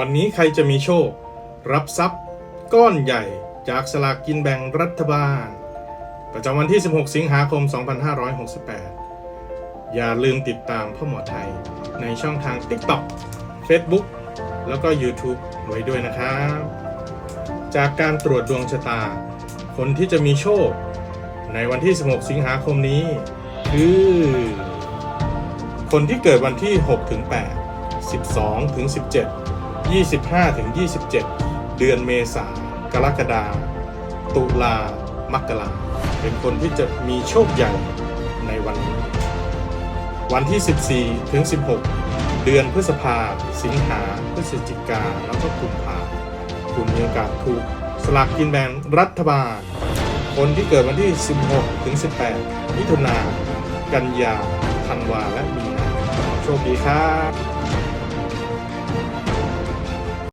วันนี้ใครจะมีโชครับทรัพย์ ก้อนใหญ่จากสลากกินแบ่งรัฐบาล ประจำวันที่ 16 สิงหาคม 2568 อย่าลืมติดตามพ่อหมอไทยในช่องทาง TikTok Facebook แล้วก็ YouTube ไว้ด้วยนะครับ จากการตรวจดวงชะตา คนที่จะมีโชค ในวันที่ 16 สิงหาคมนี้ คือ คนที่เกิดวันที่ 6 ถึง 8 12 ถึง 17 25 ถึง 27 เดือนเมษากรกฎาตุลา มกราเป็นคนที่จะมีโชคใหญ่ในวันนี้ วันที่ 14 ถึง 16 เดือนพฤษภา สิงหา พฤศจิกา แล้วก็กุมภาคุณมีโอกาสถูกสลากกินแบ่งรัฐบาล คนที่เกิดวันที่ 16 ถึง 18 มิถุนา กันยา ธันวา และมีนาโชคดีครับ